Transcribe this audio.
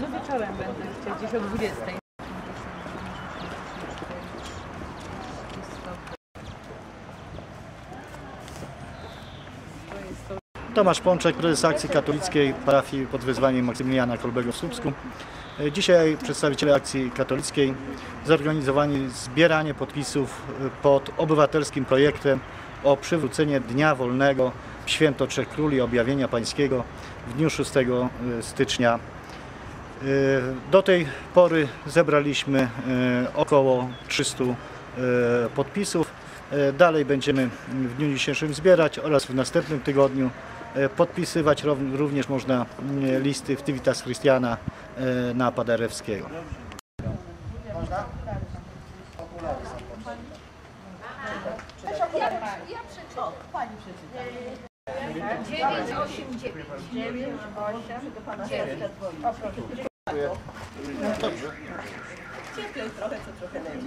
No wieczorem będę chciał, gdzieś o 20. Tomasz Pączek, prezes akcji katolickiej parafii pod wezwaniem Maksymiliana Kolbego w Słupsku. Dzisiaj przedstawiciele akcji katolickiej zorganizowali zbieranie podpisów pod obywatelskim projektem o przywrócenie Dnia Wolnego Święto Trzech Króli Objawienia Pańskiego w dniu 6 stycznia. E, Do tej pory zebraliśmy e, około 300 e, podpisów. E, Dalej będziemy w dniu dzisiejszym zbierać oraz w następnym tygodniu e, podpisywać. Rów- Również można listy w Tivitas Christiana e, na Paderewskiego ja, przeczytam. Pani przeczyta. 989. 989. Cieplej trochę, co trochę lepiej.